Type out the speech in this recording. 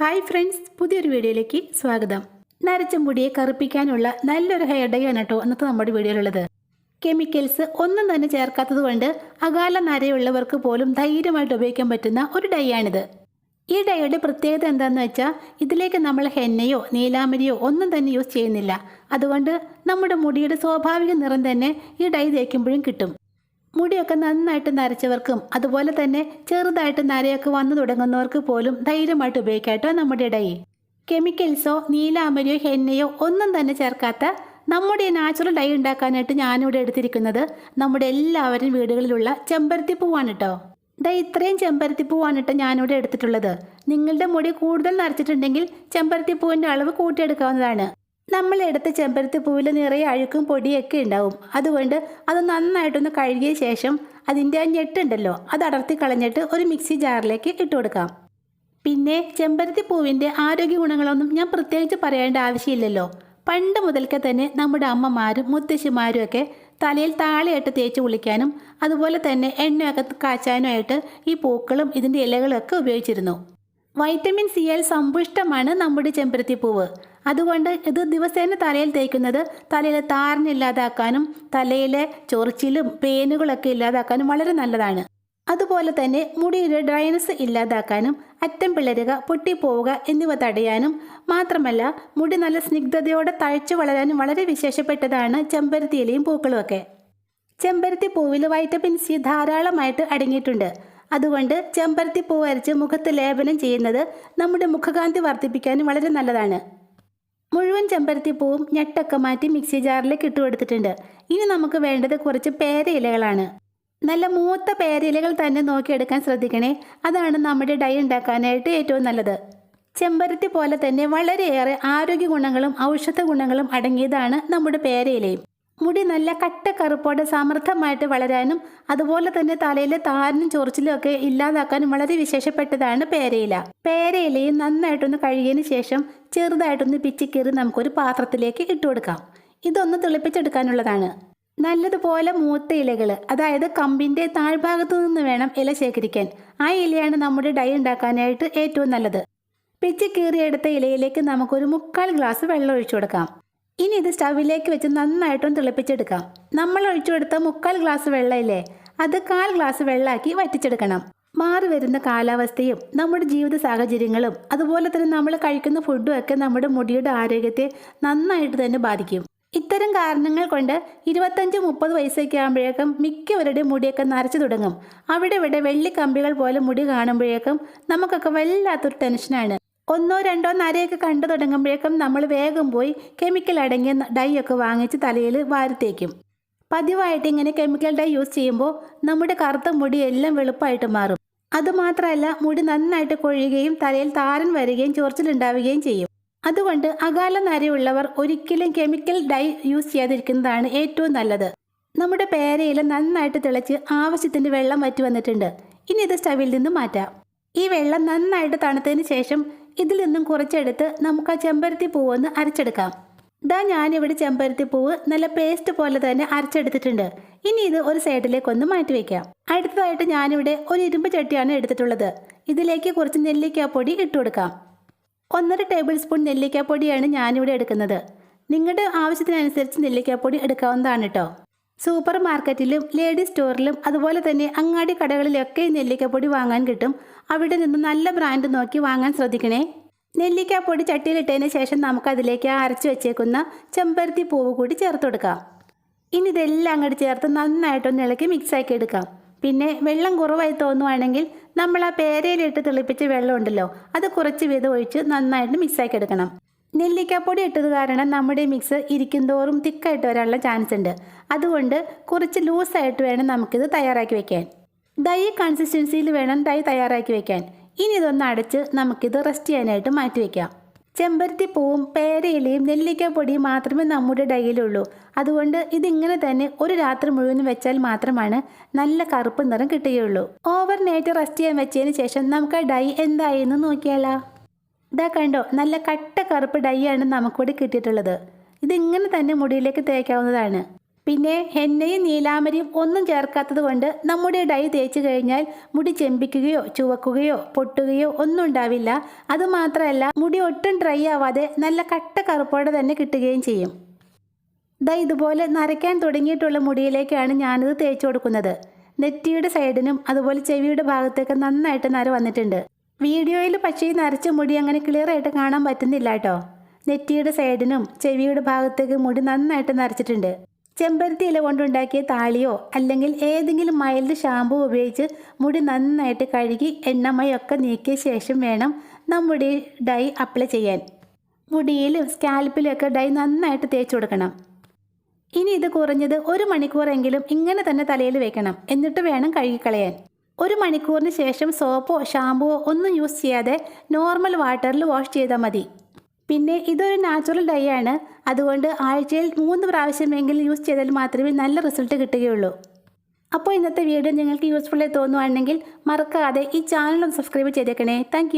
Hi friends പുതിയൊരു വീഡിയോയിലേക്ക് സ്വാഗതം. നരച്ച മുടിയെ കറുപ്പിക്കാനുള്ള നല്ലൊരു ഹെയർ ഡൈ ആണ് കേട്ടോ അന്നത്തെ നമ്മുടെ വീഡിയോയിലുള്ളത്. കെമിക്കൽസ് ഒന്നും തന്നെ ചേർക്കാത്തത് കൊണ്ട് അകാല നരയുള്ളവർക്ക് പോലും ധൈര്യമായിട്ട് ഉപയോഗിക്കാൻ പറ്റുന്ന ഒരു ഡൈ ആണിത്. ഈ ഡൈയുടെ പ്രത്യേകത എന്താണെന്ന് വെച്ചാൽ ഇതിലേക്ക് നമ്മൾ ഹെന്നയോ നീലാമരിയോ ഒന്നും തന്നെ യൂസ് ചെയ്യുന്നില്ല. അതുകൊണ്ട് നമ്മുടെ മുടിയുടെ സ്വാഭാവിക നിറം തന്നെ ഈ ഡൈ തേക്കുമ്പോഴും കിട്ടും. മുടിയൊക്കെ നന്നായിട്ട് നരച്ചവർക്കും അതുപോലെ തന്നെ ചെറുതായിട്ട് നരയൊക്കെ വന്നു തുടങ്ങുന്നവർക്ക് പോലും ധൈര്യമായിട്ട് ഉപയോഗിക്കാട്ടോ നമ്മുടെ ഡൈ കെമിക്കൽസോ നീലാമരിയോ ഹെന്നയോ ഒന്നും തന്നെ ചേർക്കാത്ത നമ്മുടെ നാച്ചുറൽ ഡൈ ഉണ്ടാക്കാനായിട്ട് ഞാനിവിടെ എടുത്തിരിക്കുന്നത് നമ്മുടെ എല്ലാവരും വീടുകളിലുള്ള ചെമ്പരത്തി പൂവാണ് കേട്ടോ ദാ ഇത്രയും ചെമ്പരത്തി പൂവാണ് കേട്ടോ ഞാനിവിടെ എടുത്തിട്ടുള്ളത്. നിങ്ങളുടെ മുടി കൂടുതൽ നരച്ചിട്ടുണ്ടെങ്കിൽ ചെമ്പരത്തി പൂവിന്റെ അളവ് കൂട്ടിയെടുക്കാവുന്നതാണ്. നമ്മൾ എടുത്ത ചെമ്പരത്തി പൂവിൽ നിറയെ അഴുക്കും പൊടിയൊക്കെ ഉണ്ടാവും. അതുകൊണ്ട് അത് നന്നായിട്ടൊന്ന് കഴുകിയ ശേഷം അതിന്റെ ആ ഞെട്ടുണ്ടല്ലോ അത് അടർത്തി കളഞ്ഞിട്ട് ഒരു മിക്സി ജാറിലേക്ക് ഇട്ട് കൊടുക്കാം. പിന്നെ ചെമ്പരത്തി പൂവിന്റെ ആരോഗ്യ ഗുണങ്ങളൊന്നും ഞാൻ പ്രത്യേകിച്ച് പറയേണ്ട ആവശ്യമില്ലല്ലോ. പണ്ട് മുതൽക്കേ തന്നെ നമ്മുടെ അമ്മമാരും മുത്തശ്ശിമാരും ഒക്കെ തലയിൽ താളിയായിട്ട് തേച്ച് കുളിക്കാനും അതുപോലെ തന്നെ എണ്ണയൊക്കെ കാച്ചാനുമായിട്ട് ഈ പൂക്കളും ഇതിന്റെ ഇലകളൊക്കെ ഉപയോഗിച്ചിരുന്നു. വൈറ്റമിൻ സിയാൽ സമ്പുഷ്ടമാണ് നമ്മുടെ ചെമ്പരത്തി പൂവ്. അതുകൊണ്ട് ഇത് ദിവസേന തലയിൽ തേക്കുന്നത് തലയിലെ താരനില്ലാതാക്കാനും തലയിലെ ചൊറിച്ചിലും പേനുകളൊക്കെ ഇല്ലാതാക്കാനും വളരെ നല്ലതാണ്. അതുപോലെ തന്നെ മുടിയിലെ ഡ്രൈനസ് ഇല്ലാതാക്കാനും അറ്റം പിളരുക പൊട്ടിപ്പോവുക എന്നിവ തടയാനും മാത്രമല്ല മുടി നല്ല സ്നിഗ്ധതയോടെ തഴച്ചു വളരാനും വളരെ വിശേഷപ്പെട്ടതാണ് ചെമ്പരത്തി ചെമ്പരത്തിയിലയും പൂക്കളുമൊക്കെ. ചെമ്പരത്തി പൂവിൽ വൈറ്റമിൻ സി ധാരാളമായിട്ട് അടങ്ങിയിട്ടുണ്ട്. അതുകൊണ്ട് ചെമ്പരത്തി പൂവ് അരച്ച് മുഖത്ത് ലേപനം ചെയ്യുന്നത് നമ്മുടെ മുഖകാന്തി വർദ്ധിപ്പിക്കാനും വളരെ നല്ലതാണ്. മുഴുവൻ ചെമ്പരത്തിപ്പൂവും ഞെട്ടൊക്കെ മാറ്റി മിക്സി ജാറിലേക്ക് ഇട്ട് കൊടുത്തിട്ടുണ്ട് ഇനി നമുക്ക് വേണ്ടത് കുറച്ച് പേരയിലകളാണ്. നല്ല മൂത്ത പേരയിലകൾ തന്നെ നോക്കിയെടുക്കാൻ ശ്രദ്ധിക്കണേ. അതാണ് നമ്മുടെ ഡൈ ഉണ്ടാക്കാനായിട്ട് ഏറ്റവും നല്ലത്. ചെമ്പരത്തി പോലെ തന്നെ വളരെയേറെ ആരോഗ്യ ഗുണങ്ങളും ഔഷധ ഗുണങ്ങളും അടങ്ങിയതാണ് നമ്മുടെ പേരയിലയും. മുടി നല്ല കട്ട കറുപ്പോടെ സമൃദ്ധമായിട്ട് വളരാനും അതുപോലെ തന്നെ തലയിലെ താരനും ചൊറിച്ചിലും ഒക്കെ ഇല്ലാതാക്കാനും വളരെ വിശേഷപ്പെട്ടതാണ് പേരയില. പേരയിലയും നന്നായിട്ടൊന്ന് കഴുകിയതിന് ശേഷം ചെറുതായിട്ടൊന്ന് പിച്ചിക്കീറി നമുക്കൊരു പാത്രത്തിലേക്ക് ഇട്ടുകൊടുക്കാം ഇതൊന്ന് തിളപ്പിച്ചെടുക്കാനുള്ളതാണ്. നല്ലതുപോലെ മൂത്ത ഇലകൾ അതായത് കമ്പിന്റെ താഴ്ഭാഗത്തു നിന്ന് വേണം ഇല ശേഖരിക്കാൻ. ആ ഇലയാണ് നമ്മുടെ ഡൈ ഉണ്ടാക്കാനായിട്ട് ഏറ്റവും നല്ലത്. പിച്ചി കീറിയെടുത്ത ഇലയിലേക്ക് നമുക്കൊരു മുക്കാൽ ഗ്ലാസ് വെള്ളം ഒഴിച്ചു കൊടുക്കാം. ഇനി ഇത് സ്റ്റവിലേക്ക് വെച്ച് നന്നായിട്ടൊന്ന് തിളപ്പിച്ചെടുക്കാം. നമ്മൾ ഒഴിച്ചു കൊടുത്ത മുക്കാൽ ഗ്ലാസ് വെള്ളമില്ലേ അത് കാൽ ഗ്ലാസ് വെള്ളമാക്കി വറ്റിച്ചെടുക്കണം. മാറി വരുന്ന കാലാവസ്ഥയും നമ്മുടെ ജീവിത സാഹചര്യങ്ങളും അതുപോലെ തന്നെ നമ്മൾ കഴിക്കുന്ന ഫുഡും ഒക്കെ നമ്മുടെ മുടിയുടെ ആരോഗ്യത്തെ നന്നായിട്ട് തന്നെ ബാധിക്കും. ഇത്തരം കാരണങ്ങൾ കൊണ്ട് ഇരുപത്തഞ്ച് മുപ്പത് വയസ്സൊക്കെ ആകുമ്പോഴേക്കും മിക്കവരുടെ മുടിയൊക്കെ നരച്ചു തുടങ്ങും. അവിടെ ഇവിടെ വെള്ളിക്കമ്പികൾ പോലെ മുടി കാണുമ്പോഴേക്കും നമുക്കൊക്കെ വല്ലാത്തൊരു ടെൻഷനാണ് ഒന്നോ രണ്ടോ നരയൊക്കെ കണ്ടു തുടങ്ങുമ്പോഴേക്കും നമ്മൾ വേഗം പോയി കെമിക്കൽ അടങ്ങിയ ഡൈയൊക്കെ വാങ്ങിച്ച് തലയിൽ വാരത്തേക്കും. പതിവായിട്ട് ഇങ്ങനെ കെമിക്കൽ ഡൈ യൂസ് ചെയ്യുമ്പോൾ നമ്മുടെ കറുത്ത മുടി എല്ലാം വെളുപ്പായിട്ട് മാറും. അതുമാത്രമല്ല മുടി നന്നായിട്ട് കൊഴിയുകയും തലയിൽ താരൻ വരികയും ചൊറിച്ചിലുണ്ടാവുകയും ചെയ്യും. അതുകൊണ്ട് അകാല നരയുള്ളവർ ഒരിക്കലും കെമിക്കൽ ഡൈ യൂസ് ചെയ്യാതിരിക്കുന്നതാണ് ഏറ്റവും നല്ലത്. നമ്മുടെ പേരയിൽ നന്നായിട്ട് തിളച്ച് ആവശ്യത്തിന് വെള്ളം വറ്റി വന്നിട്ടുണ്ട്. ഇനി ഇത് സ്റ്റവിൽ നിന്ന് മാറ്റാം. ഈ വെള്ളം നന്നായിട്ട് തണുത്തതിന് ശേഷം ഇതിൽ നിന്നും കുറച്ചെടുത്ത് നമുക്ക് ആ ചെമ്പരത്തി പൂവൊന്ന് അരച്ചെടുക്കാം. ഇതാ ഞാനിവിടെ ചെമ്പരത്തി പൂവ് നല്ല പേസ്റ്റ് പോലെ തന്നെ അരച്ചെടുത്തിട്ടുണ്ട്. ഇനി ഇത് ഒരു സൈഡിലേക്ക് മാറ്റി വെക്കാം. അടുത്തതായിട്ട് ഞാനിവിടെ ഒരു ഇരുമ്പ് ചട്ടിയാണ് എടുത്തിട്ടുള്ളത്. ഇതിലേക്ക് കുറച്ച് നെല്ലിക്കാപ്പൊടി ഇട്ട് കൊടുക്കാം. ഒന്നര ടേബിൾ സ്പൂൺ നെല്ലിക്കാപ്പൊടിയാണ് ഞാനിവിടെ എടുക്കുന്നത്. നിങ്ങളുടെ ആവശ്യത്തിനനുസരിച്ച് നെല്ലിക്കാപ്പൊടി എടുക്കാവുന്നതാണ് കേട്ടോ സൂപ്പർ മാർക്കറ്റിലും ലേഡീസ് സ്റ്റോറിലും അതുപോലെ തന്നെ അങ്ങാടി കടകളിലൊക്കെ നെല്ലിക്കപ്പൊടി വാങ്ങാൻ കിട്ടും. അവിടെ നിന്ന് നല്ല ബ്രാൻഡ് നോക്കി വാങ്ങാൻ ശ്രദ്ധിക്കണേ. നെല്ലിക്കപ്പൊടി ചട്ടിയിലിട്ടതിന് ശേഷം നമുക്കതിലേക്ക് അരച്ചു വെച്ചേക്കുന്ന ചെമ്പരത്തി പൂവ് കൂടി ചേർത്ത് കൊടുക്കാം. ഇനി ഇതെല്ലാം അങ്ങോട്ട് ചേർത്ത് നന്നായിട്ടൊന്ന് ഇളക്കി മിക്സാക്കി എടുക്കാം. പിന്നെ വെള്ളം കുറവായി തോന്നുവാണെങ്കിൽ നമ്മൾ ആ പേരയിലിട്ട് തിളിപ്പിച്ച വെള്ളമുണ്ടല്ലോ അത് കുറച്ച് വീതം ഒഴിച്ച് നന്നായിട്ട് മിക്സാക്കി എടുക്കണം. നെല്ലിക്കാപ്പൊടി ഇട്ടത് കാരണം നമ്മുടെ മിക്സ് ഇരിക്കും തോറും തിക്കായിട്ട് വരാനുള്ള ചാൻസ് ഉണ്ട്. അതുകൊണ്ട് കുറച്ച് ലൂസായിട്ട് വേണം നമുക്കിത് തയ്യാറാക്കി വെക്കാൻ. ദൈ കൺസിസ്റ്റൻസിയിൽ വേണം ദൈ തയ്യാറാക്കി വെക്കാൻ. ഇനി ഇതൊന്ന് അടച്ച് നമുക്കിത് റെസ്റ്റ് ചെയ്യാനായിട്ട് മാറ്റി വെക്കാം. ചെമ്പരത്തി പൂവും പേരയിലയും നെല്ലിക്കാപ്പൊടിയും മാത്രമേ നമ്മുടെ ഡൈയിലുള്ളൂ അതുകൊണ്ട് ഇതിങ്ങനെ തന്നെ ഒരു രാത്രി മുഴുവനും വെച്ചാൽ മാത്രമാണ് നല്ല കറുപ്പ് നിറം കിട്ടുകയുള്ളൂ. ഓവർ നൈറ്റ് റെസ്റ്റ് ചെയ്യാൻ വെച്ചതിന് ശേഷം നമുക്ക് ഡൈ എന്തായി എന്ന് നോക്കിയാലോ. ഇതാ കണ്ടോ നല്ല കട്ട കറുപ്പ് ഡൈ ആണ് നമുക്കിവിടെ കിട്ടിയിട്ടുള്ളത്. ഇതിങ്ങനെ തന്നെ മുടിയിലേക്ക് തേക്കാവുന്നതാണ്. പിന്നെ ഹെന്നയും നീലാമരിയും ഒന്നും ചേർക്കാത്തത് കൊണ്ട് നമ്മുടെ ഡൈ തേച്ച് കഴിഞ്ഞാൽ മുടി ചെമ്പിക്കുകയോ ചുവക്കുകയോ പൊട്ടുകയോ ഒന്നും ഉണ്ടാവില്ല. അതുമാത്രമല്ല മുടി ഒട്ടും ഡ്രൈ ആവാതെ നല്ല കട്ട കറുപ്പോടെ തന്നെ കിട്ടുകയും ചെയ്യും. ദാ ഇതുപോലെ നരയ്ക്കാൻ തുടങ്ങിയിട്ടുള്ള മുടിയിലേക്കാണ് ഞാനിത് തേച്ചു കൊടുക്കുന്നത്. നെറ്റിയുടെ സൈഡിനും അതുപോലെ ചെവിയുടെ ഭാഗത്തേക്ക് നന്നായിട്ട് നര വന്നിട്ടുണ്ട്. വീഡിയോയിൽ പക്ഷേ നരച്ച മുടി അങ്ങനെ ക്ലിയർ ആയിട്ട് കാണാൻ പറ്റുന്നില്ല കേട്ടോ. നെറ്റിയുടെ സൈഡിനും ചെവിയുടെ ഭാഗത്തേക്ക് മുടി നന്നായിട്ട് നരച്ചിട്ടുണ്ട്. ചെമ്പരത്തി ഇല കൊണ്ടുണ്ടാക്കിയ താളിയോ അല്ലെങ്കിൽ ഏതെങ്കിലും മൈൽഡ് ഷാമ്പു ഉപയോഗിച്ച് മുടി നന്നായിട്ട് കഴുകി എണ്ണമയൊക്കെ നീക്കിയ ശേഷം വേണം നമ്മുടെ ഡൈ അപ്ലൈ ചെയ്യാൻ. മുടിയിലും സ്കാൽപ്പിലും ഒക്കെ ഡൈ നന്നായിട്ട് തേച്ച് കൊടുക്കണം. ഇനി ഇത് കുറഞ്ഞത് ഒരു മണിക്കൂറെങ്കിലും ഇങ്ങനെ തന്നെ തലയിൽ വെക്കണം. എന്നിട്ട് വേണം കഴുകിക്കളയാൻ. ഒരു മണിക്കൂറിന് ശേഷം സോപ്പോ ഷാമ്പുവോ ഒന്നും യൂസ് ചെയ്യാതെ നോർമൽ വാട്ടറിൽ വാഷ് ചെയ്താൽ മതി. പിന്നെ ഇതൊരു നാച്ചുറൽ ഡൈ ആണ്. അതുകൊണ്ട് ആഴ്ചയിൽ മൂന്ന് പ്രാവശ്യമെങ്കിലും യൂസ് ചെയ്താൽ മാത്രമേ നല്ല റിസൾട്ട് കിട്ടുകയുള്ളൂ. അപ്പോൾ ഇന്നത്തെ വീഡിയോ നിങ്ങൾക്ക് യൂസ്ഫുള്ളായി തോന്നുവാണെങ്കിൽ മറക്കാതെ ഈ ചാനൽ ഒന്ന് സബ്സ്ക്രൈബ് ചെയ്തേക്കണേ. താങ്ക്